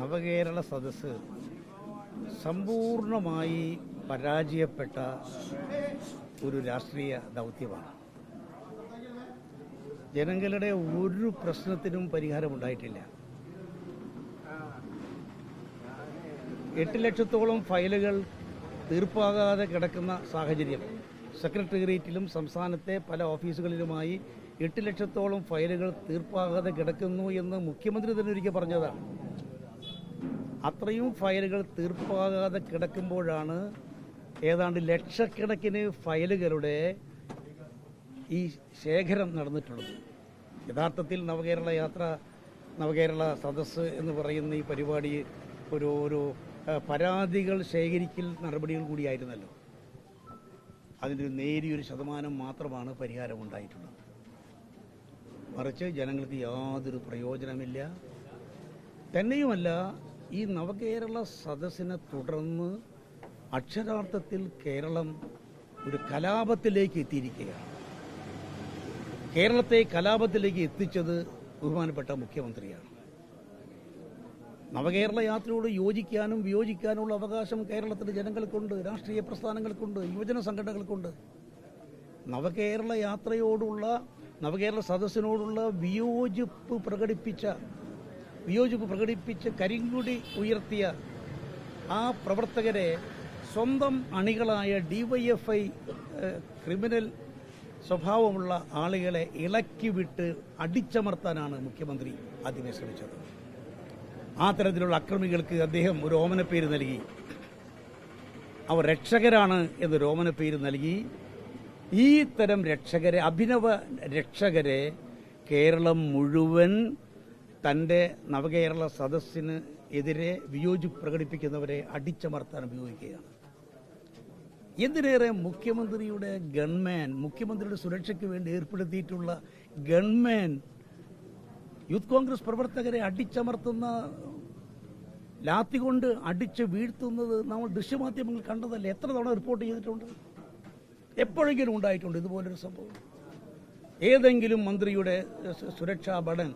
നവകേരള സദസ്സ് സമ്പൂർണമായി പരാജയപ്പെട്ട ഒരു രാഷ്ട്രീയ ദൗത്യമാണ്. ജനങ്ങളുടെ ഒരു പ്രശ്നത്തിനും പരിഹാരമുണ്ടായിട്ടില്ല. എട്ട് ലക്ഷത്തോളം ഫയലുകൾ തീർപ്പാകാതെ കിടക്കുന്ന സാഹചര്യം. സെക്രട്ടേറിയറ്റിലും സംസ്ഥാനത്തെ പല ഓഫീസുകളിലുമായി എട്ട് ലക്ഷത്തോളം ഫയലുകൾ തീർപ്പാകാതെ കിടക്കുന്നു എന്ന് മുഖ്യമന്ത്രി തന്നെ ഒരിക്കൽ പറഞ്ഞതാണ്. അത്രയും ഫയലുകൾ തീർപ്പാകാതെ കിടക്കുമ്പോഴാണ് ഏതാണ്ട് ലക്ഷക്കണക്കിന് ഫയലുകളുടെ ഈ ശേഖരം നടന്നിട്ടുള്ളത്. യഥാർത്ഥത്തിൽ നവകേരള യാത്ര നവകേരള സദസ്സ് എന്ന് പറയുന്ന ഈ പരിപാടി ഒരു ഒരു പരാതികൾ ശേഖരിക്കൽ നടപടികൾ കൂടിയായിരുന്നല്ലോ. അതിന്റെ നേരിയൊരു ശതമാനം മാത്രമാണ് പരിഹാരം ഉണ്ടായിട്ടുള്ളത് മറിച്ച് ജനങ്ങൾക്ക് യാതൊരു പ്രയോജനമില്ല. തന്നെയുമല്ല ഈ നവകേരള സദസ്സിനെ തുടർന്ന് അക്ഷരാർത്ഥത്തിൽ കേരളം ഒരു കലാപത്തിലേക്ക് എത്തിയിരിക്കുകയാണ്. കേരളത്തെ കലാപത്തിലേക്ക് എത്തിച്ചത് ബഹുമാനപ്പെട്ട മുഖ്യമന്ത്രിയാണ്. നവകേരള യാത്രയോട് യോജിക്കാനും വിയോജിക്കാനുമുള്ള അവകാശം കേരളത്തിലെ ജനങ്ങൾക്കുണ്ട് രാഷ്ട്രീയ പ്രസ്ഥാനങ്ങൾക്കുണ്ട് യുവജന സംഘടനകൾക്കുണ്ട്. നവകേരള യാത്രയോടുള്ള നവകേരള സദസ്സിനോടുള്ള വിയോജിപ്പ് പ്രകടിപ്പിച്ച വിയോജിപ്പ് പ്രകടിപ്പിച്ച് കരിങ്കുടി ഉയർത്തിയ ആ പ്രവർത്തകരെ സ്വന്തം അണികളായ ഡിവൈഎഫ്ഐ ക്രിമിനൽ സ്വഭാവമുള്ള ആളുകളെ ഇളക്കി വിട്ട് അടിച്ചമർത്താനാണ് മുഖ്യമന്ത്രി ആദ്യമേ ശ്രമിച്ചത്. ആ തരത്തിലുള്ള അക്രമികൾക്ക് അദ്ദേഹം ഒരു ഓമനപ്പേര് നൽകി. അവർ രക്ഷകരാണ് എന്നൊരു ഓമനപ്പേര് നൽകി. ഈ തരം രക്ഷകരെ അഭിനവ രക്ഷകരെ കേരളം മുഴുവൻ തന്റെ നവകേരള സദസ്സിന് എതിരെ വിയോജിപ്പ് പ്രകടിപ്പിക്കുന്നവരെ അടിച്ചമർത്താൻ ഉപയോഗിക്കുകയാണ്. എന്തിനേറെ മുഖ്യമന്ത്രിയുടെ ഗൺമാൻ മുഖ്യമന്ത്രിയുടെ സുരക്ഷയ്ക്ക് വേണ്ടി ഏർപ്പെടുത്തിയിട്ടുള്ള ഗൺമാൻ യൂത്ത് കോൺഗ്രസ് പ്രവർത്തകരെ അടിച്ചമർത്തുന്ന ലാത്തി കൊണ്ട് അടിച്ച് വീഴ്ത്തുന്നത് നമ്മൾ ദൃശ്യമാധ്യമങ്ങൾ കണ്ടതല്ല? എത്ര തവണ റിപ്പോർട്ട് ചെയ്തിട്ടുണ്ട്? എപ്പോഴെങ്കിലും ഉണ്ടായിട്ടുണ്ട് ഇതുപോലൊരു സംഭവം. ഏതെങ്കിലും മന്ത്രിയുടെ സുരക്ഷാ ഭടൻ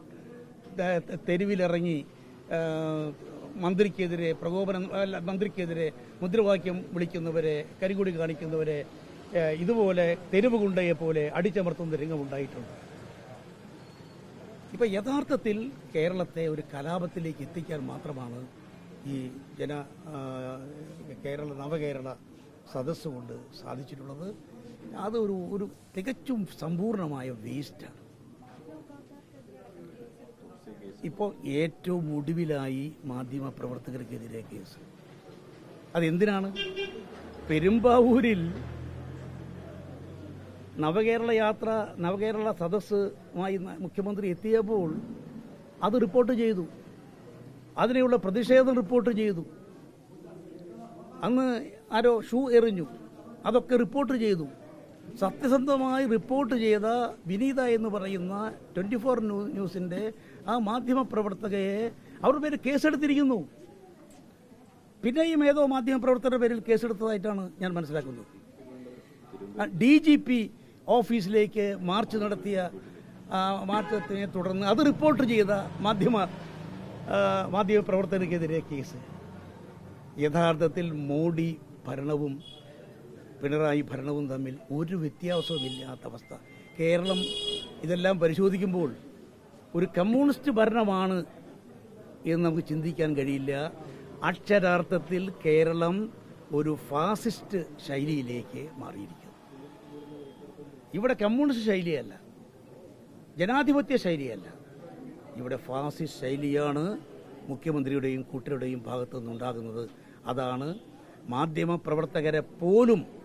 തെരുവിലിറങ്ങി മന്ത്രിക്കെതിരെ പ്രകോപനം അല്ല മന്ത്രിക്കെതിരെ മുദ്രാവാക്യം വിളിക്കുന്നവരെ കരികൂടി കാണിക്കുന്നവരെ ഇതുപോലെ തെരുവ് ഗുണ്ടയെ പോലെ അടിച്ചമർത്തുന്ന രംഗമുണ്ടായിട്ടുണ്ട്. ഇപ്പം യഥാർത്ഥത്തിൽ കേരളത്തെ ഒരു കലാപത്തിലേക്ക് എത്തിക്കാൻ മാത്രമാണ് ഈ ജന കേരള നവകേരള സദസ്സുകൊണ്ട് സാധിച്ചിട്ടുള്ളത്. അതൊരു ഒരു തികച്ചും സമ്പൂർണമായ വേസ്റ്റാണ് ഇപ്പോൾ ഏറ്റവും ഒടുവിലായി മാധ്യമ പ്രവർത്തകർക്കെതിരെ കേസ്. അതെന്തിനാണ്? പെരുമ്പാവൂരിൽ നവകേരള യാത്ര നവകേരള സദസ്സുമായി മുഖ്യമന്ത്രി എത്തിയപ്പോൾ അത് റിപ്പോർട്ട് ചെയ്തു. അതിനെയുള്ള പ്രതിഷേധം റിപ്പോർട്ട് ചെയ്തു. അന്ന് ആരോ ഷൂ എറിഞ്ഞു. അതൊക്കെ റിപ്പോർട്ട് ചെയ്തു. സത്യസന്ധമായി റിപ്പോർട്ട് ചെയ്ത വിനീത എന്ന് പറയുന്ന ട്വന്റി ഫോർ ന്യൂസിന്റെ ആ മാധ്യമപ്രവർത്തകയെ പ്രവർത്തകയെ അവർ പേര് കേസെടുത്തിരിക്കുന്നു. പിന്നെയും ഏതോ മാധ്യമ പ്രവർത്തകരുടെ പേരിൽ കേസെടുത്തതായിട്ടാണ് ഞാൻ മനസ്സിലാക്കുന്നത്. ഡി ജി പി ഓഫീസിലേക്ക് മാർച്ച് നടത്തിയ മാറ്റത്തിനെ തുടർന്ന് അത് റിപ്പോർട്ട് ചെയ്ത മാധ്യമ മാധ്യമപ്രവർത്തകർക്കെതിരെ മാധ്യമ പ്രവർത്തകർക്കെതിരെ കേസ്. യഥാർത്ഥത്തിൽ മോഡി ഭരണവും പിണറായി ഭരണവും തമ്മിൽ ഒരു വ്യത്യാസവുമില്ലാത്ത അവസ്ഥ. കേരളം ഇതെല്ലാം പരിശോധിക്കുമ്പോൾ ഒരു കമ്മ്യൂണിസ്റ്റ് ഭരണമാണ് എന്ന് നമുക്ക് ചിന്തിക്കാൻ കഴിയില്ല. അക്ഷരാർത്ഥത്തിൽ കേരളം ഒരു ഫാസിസ്റ്റ് ശൈലിയിലേക്ക് മാറിയിരിക്കുന്നു. ഇവിടെ കമ്മ്യൂണിസ്റ്റ് ശൈലിയല്ല. ജനാധിപത്യ ശൈലിയല്ല. ഇവിടെ ഫാസിസ്റ്റ് ശൈലിയാണ് മുഖ്യമന്ത്രിയുടെയും കൂട്ടരുടെയും ഭാഗത്തു നിന്നുണ്ടാകുന്നത് അതാണ് മാധ്യമ പ്രവർത്തകരെ പോലും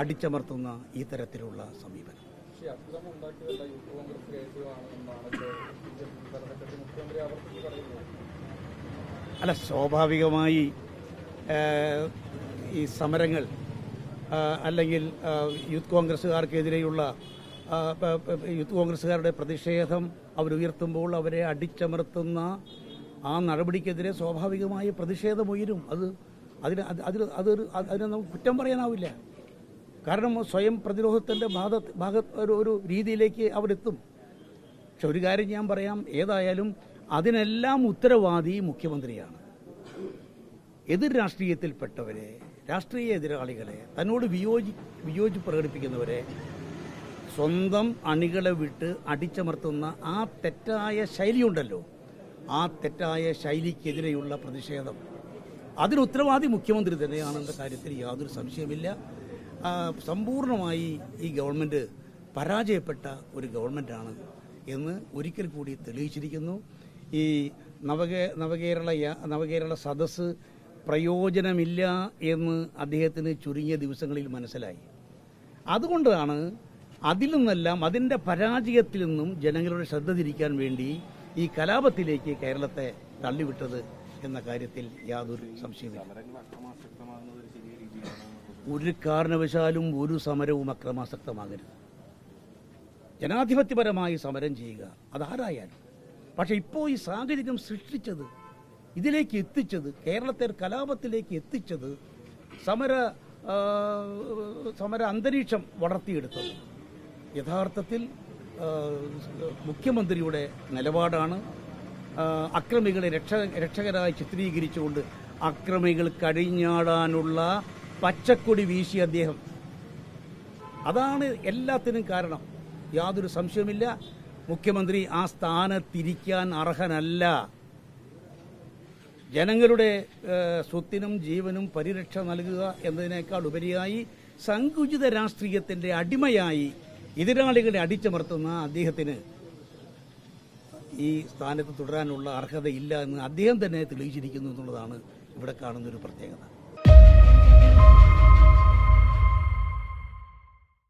അടിച്ചമർത്തുന്ന ഈ തരത്തിലുള്ള സമീപനം. അല്ല സ്വാഭാവികമായി ഈ സമരങ്ങൾ അല്ലെങ്കിൽ യൂത്ത് കോൺഗ്രസ്സുകാർക്കെതിരെയുള്ള യൂത്ത് കോൺഗ്രസ്സുകാരുടെ പ്രതിഷേധം അവരുയർത്തുമ്പോൾ അവരെ അടിച്ചമർത്തുന്ന ആ നടപടിക്കെതിരെ സ്വാഭാവികമായി പ്രതിഷേധമുയരും. അത് അതിന് അത് അതിൽ അതൊരു അതിനെ നമുക്ക് കുറ്റം പറയാനാവില്ല. കാരണം സ്വയം പ്രതിരോധത്തിന്റെ ഭാഗ ഭാഗ ഒരു ഒരു രീതിയിലേക്ക് അവരെത്തും. പക്ഷെ ഒരു കാര്യം ഞാൻ പറയാം ഏതായാലും അതിനെല്ലാം ഉത്തരവാദി മുഖ്യമന്ത്രിയാണ്. എതിർ രാഷ്ട്രീയത്തിൽപ്പെട്ടവരെ രാഷ്ട്രീയ എതിരാളികളെ തന്നോട് വിയോജി വിയോജി പ്രകടിപ്പിക്കുന്നവരെ സ്വന്തം അണികളെ വിട്ട് അടിച്ചമർത്തുന്ന ആ തെറ്റായ ശൈലിയുണ്ടല്ലോ. ആ തെറ്റായ ശൈലിക്കെതിരെയുള്ള പ്രതിഷേധം. അതിന് ഉത്തരവാദി മുഖ്യമന്ത്രി തന്നെയാണെന്ന കാര്യത്തിൽ യാതൊരു സംശയമില്ല ആ, സമ്പൂർണമായി ഈ ഗവൺമെന്റ് പരാജയപ്പെട്ട ഒരു ഗവൺമെന്റാണ് എന്ന് ഒരിക്കൽ കൂടി തെളിയിച്ചിരിക്കുന്നു. ഈ നവകേ നവകേരള നവകേരള സദസ്സ് പ്രയോജനമില്ല എന്ന് അദ്ദേഹത്തിന് ചുരുങ്ങിയ ദിവസങ്ങളിൽ മനസ്സിലായി. അതുകൊണ്ടാണ് അതിൽ നിന്നെല്ലാം അതിന്റെ പരാജയത്തിൽ നിന്നും ജനങ്ങളുടെ ശ്രദ്ധ തിരിക്കാൻ വേണ്ടി ഈ കലാപത്തിലേക്ക് കേരളത്തെ തള്ളിവിട്ടത് എന്ന കാര്യത്തിൽ യാതൊരു സംശയമില്ല ഒരു കാരണവശാലും ഒരു സമരവും അക്രമാസക്തമാകരുത്. ജനാധിപത്യപരമായി സമരം ചെയ്യുക അതാരായാലും. പക്ഷെ ഇപ്പോൾ ഈ സാഹചര്യം സൃഷ്ടിച്ചത് ഇതിലേക്ക് എത്തിച്ചത് കേരളത്തെ കലാപത്തിലേക്ക് എത്തിച്ചത് സമര സമര അന്തരീക്ഷം വളർത്തിയെടുത്തത്. യഥാർത്ഥത്തിൽ മുഖ്യമന്ത്രിയുടെ നിലപാടാണ് അക്രമികളെ രക്ഷ രക്ഷകരായി ചിത്രീകരിച്ചുകൊണ്ട് അക്രമികൾ കടിഞ്ഞാടാനുള്ള പച്ചക്കൊടി വീശി അദ്ദേഹം. അതാണ് എല്ലാത്തിനും കാരണം. യാതൊരു സംശയമില്ല മുഖ്യമന്ത്രി ആ സ്ഥാനത്തിരിക്കാൻ അർഹനല്ല. ജനങ്ങളുടെ സ്വത്തിനും ജീവനും പരിരക്ഷ നൽകുക എന്നതിനേക്കാൾ ഉപരിയായി സങ്കുചിത രാഷ്ട്രീയത്തിന്റെ അടിമയായി എതിരാളികളെ അടിച്ചമർത്തുന്ന അദ്ദേഹത്തിന് ഈ സ്ഥാനത്ത് തുടരാനുള്ള അർഹതയില്ല എന്ന് അദ്ദേഹം തന്നെ തെളിയിച്ചിരിക്കുന്നു എന്നുള്ളതാണ് ഇവിടെ കാണുന്നൊരു പ്രത്യേകത.